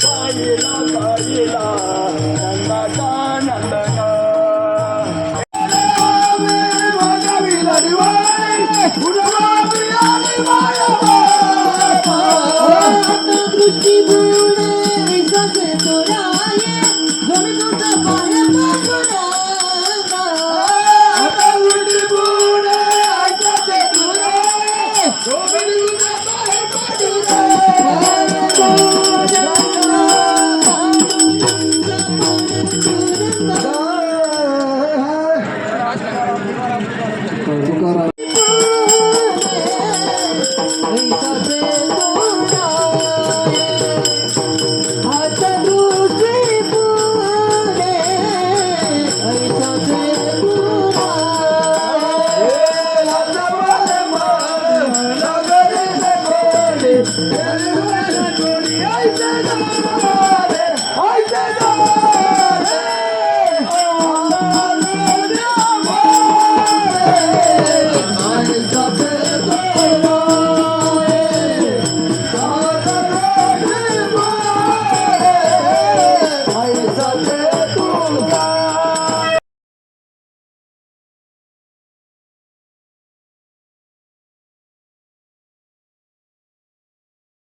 大日本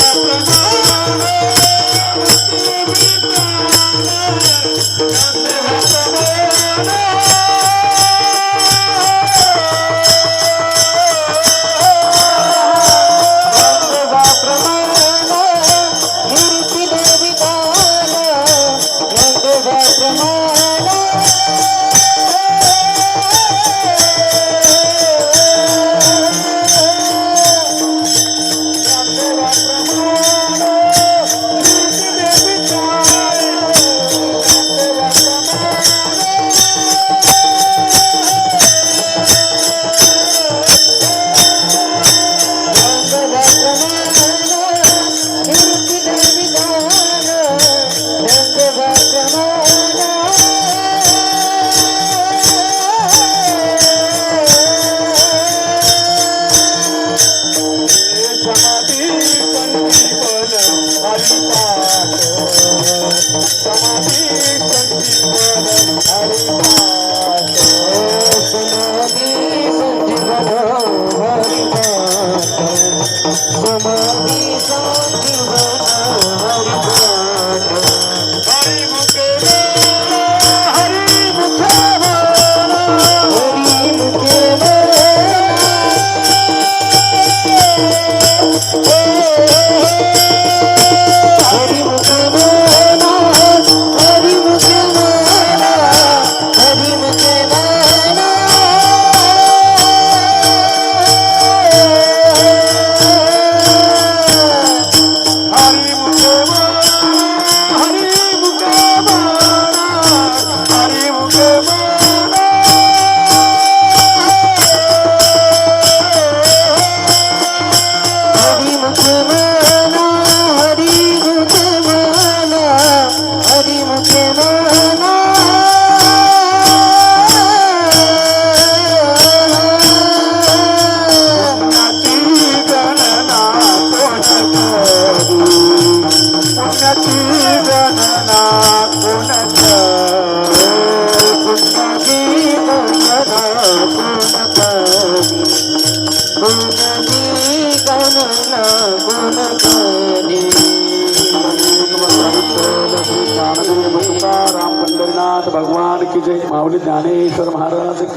Música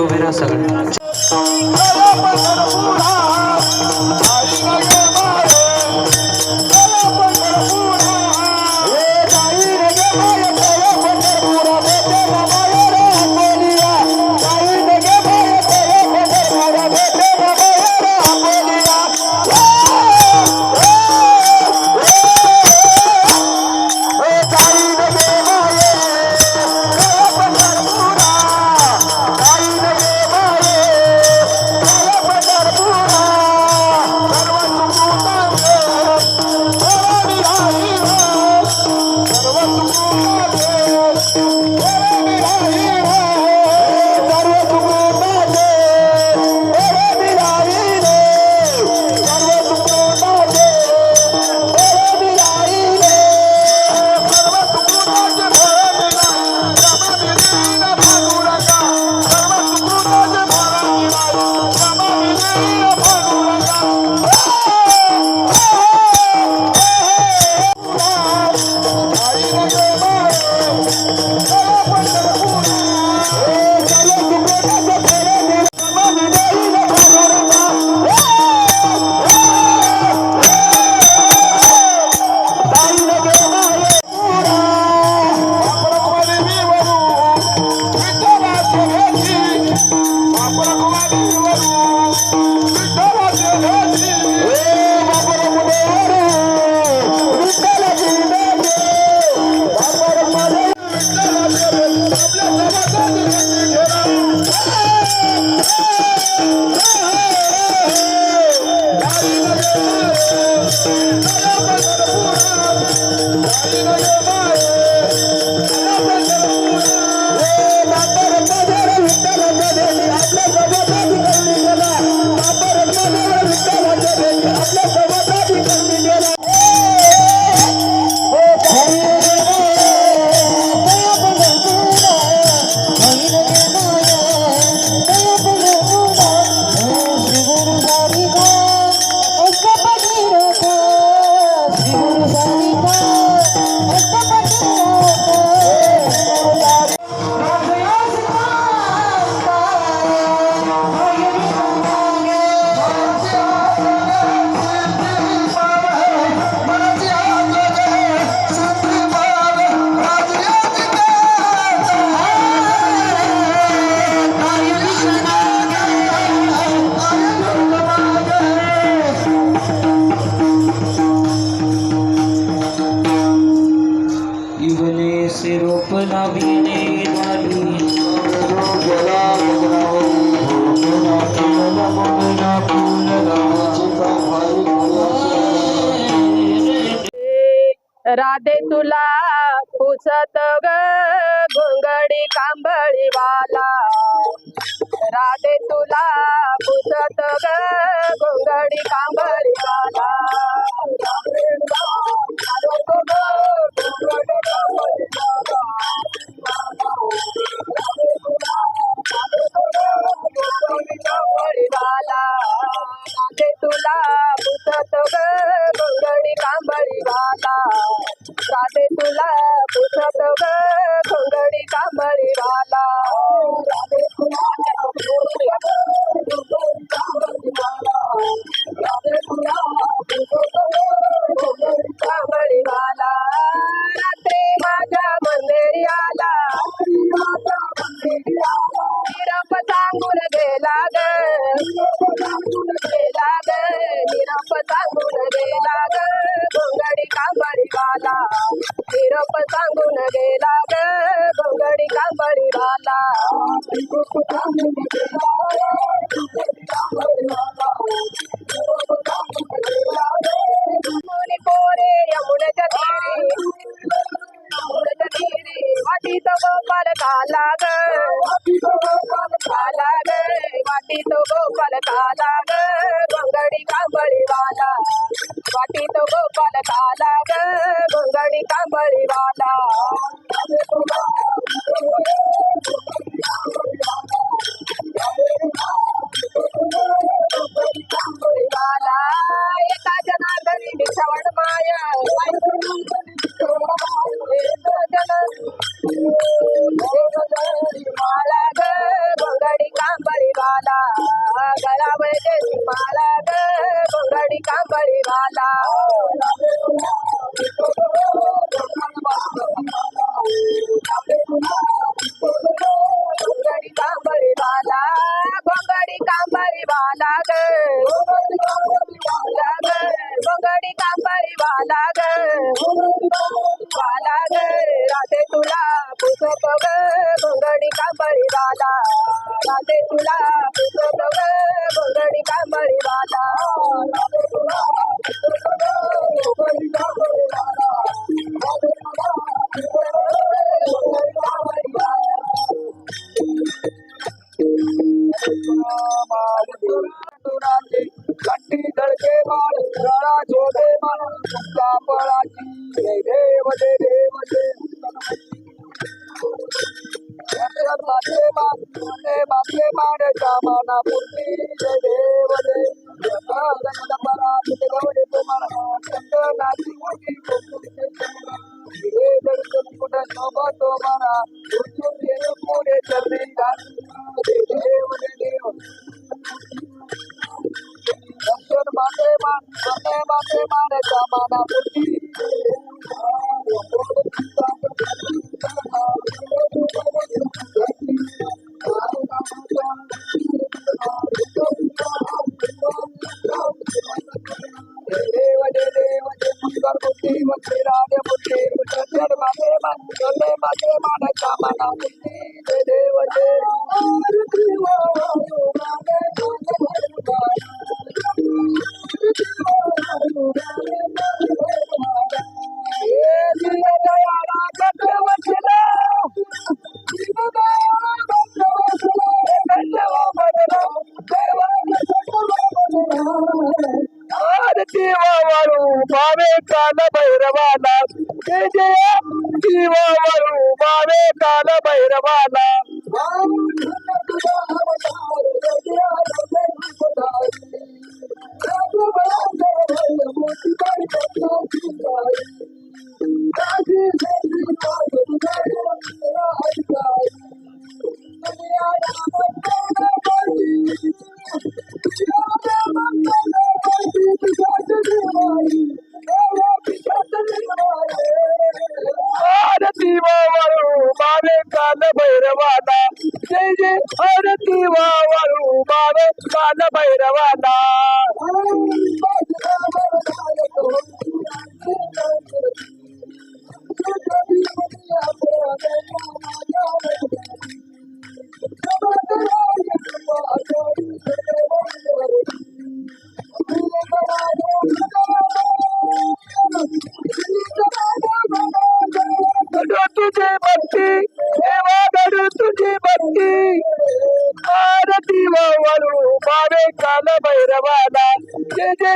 lloverá. तुला पुसत ग घुंगडी कांबळीवाला राधे तुला पुसत ग घुंगडी कांबळीवाला पलकाला गंगडी कांबळीवाला கடி காம்பாரி வாலாக வாலாக काल भैरवाला विजया जीवावर उभावे काल भैरवाला काल भैरवाला. जे जे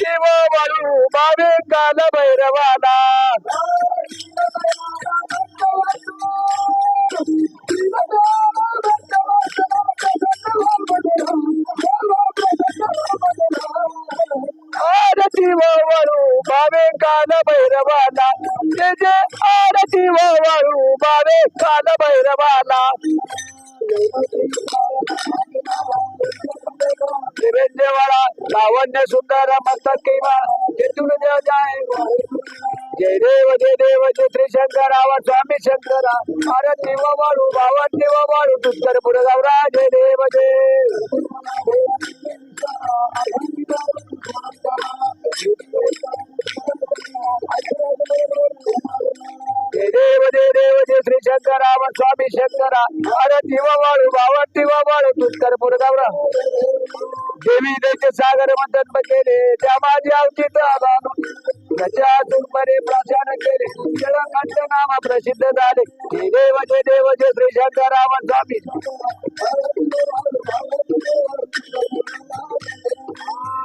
देवा बाळू भावे काल भैरवाला. करावा स्वामी शंकरा. अरे देव वाळू भावा देव वाळू तुझ्या पुढे जाऊ राजे देव देव देव देव देव श्री शंकराव स्वामी शंकरा. अरे देव वाळू भावा देव वाळू तुझ्या पुढे जाऊ देवी देचे सागर मदत केले त्या माझी आवती त्याच्या परे प्राशन केले. जळकंठ नाम प्रसिद्ध झाले. हे देव जे देव जे श्री शंकरावन स्वामी.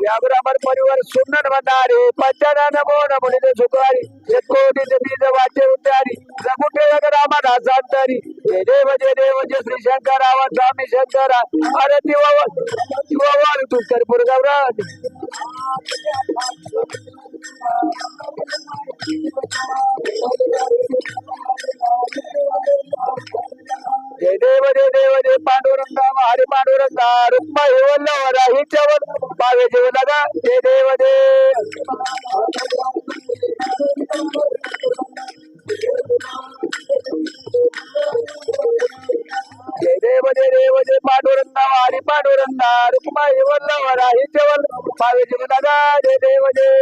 या ब्राह्मण परिवार सुंदर म्हणणारे पंचानन मोड मुलीचे सुखारी एक कोटीचे बीज वाचे उतारी रघुटे रामाना सांतारी. हे देव जे देव जे श्री शंकरावन स्वामी शंकरा. अरे दिवा दिवा तू कर्पूर गौराज देव जय देव जय पांडुरंगा हरी पांडुरंगा रुक्मा हे वल्लवरा हिच्यावर पावे जीव लगा जय देव जय जय देव जय देव जय पांडुरंगा हरी पांडुरंगा रुक्मा हे वल्लवरा हिच्यावर पावे जीव लगा जय देव जय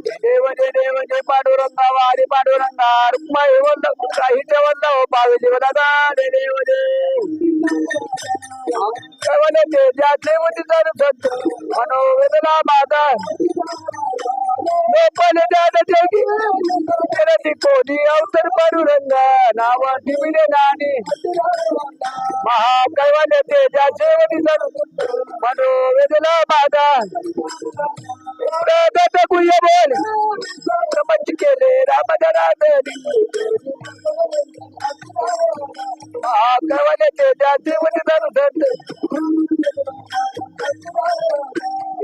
जय देव जय देव जय पांडुरंगा वारी पांडुरंगा रुक्मा हे वल्ल काहीच्या वल्ल पावे जीव दादा रामधनाथनी महाकवले तेजाचे वनिधन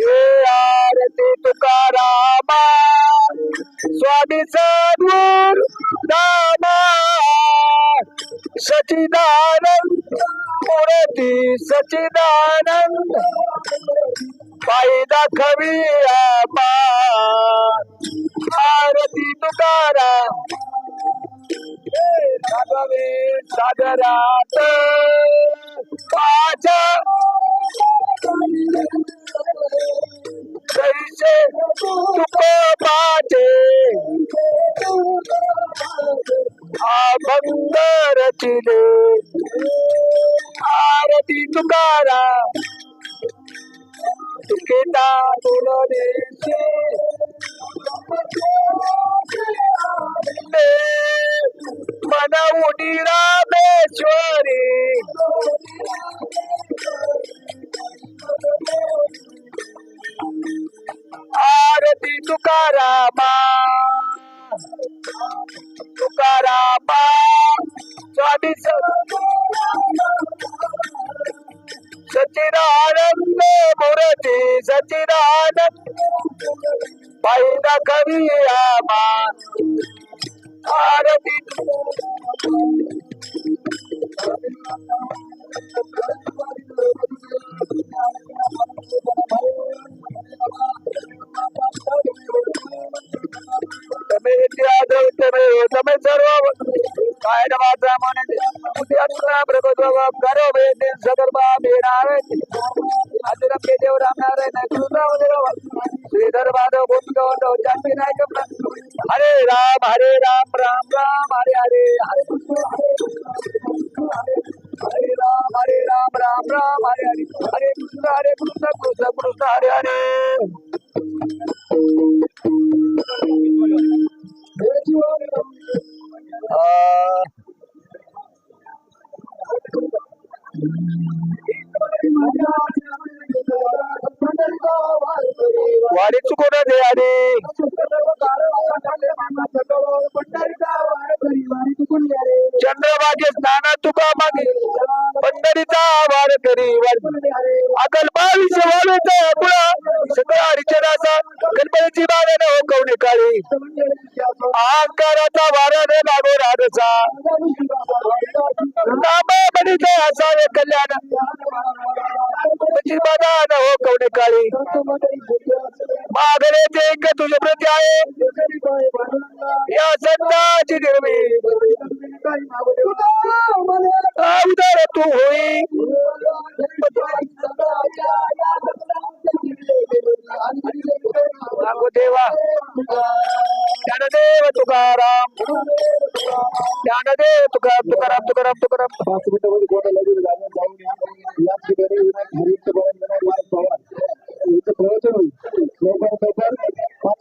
हे आरती तुकारामा. स्वामी सद्गुर दामा सचिदानंद पुरती सचिदानंद पायी दाखवी आरती तुकारा सागवे सागरात पाचा कैसे तुक पाचे अभंग रचिले आरती तुकारा तुकेता तुलनेशी मन उडी रामेश्वरी आरती तुकारामा तुकारामा स्वामी सचिदानंद मूर्ती सचिदानंद पाहिला कवी आमा आरती તમે વિદ્યાધર તમે તમે સર્વ श्रीधर माधव गोविंद चांदी नायक हरे राम हरे राम राम राम हरे हरे हरे हरे राम हरे राम राम राम हरे हरे हरे कृष्ण हरे कृष्ण कृष्ण कृष्ण हरे हरे Haré दादा हो कवडे काळी मागणे ते एक तुझे प्रती आहे या संताची निर्मी उदार तू होई. सांगू देवा. ज्ञानदेव तुकाराम. ज्ञानदेव तुकाराम तुकाराम तुकाराम तुकाराम. पाच मिनिटामध्ये कोणाला जाऊन या ठिकाणी हरित पवार यांचं प्रवचन होईल लवकर लवकर पाच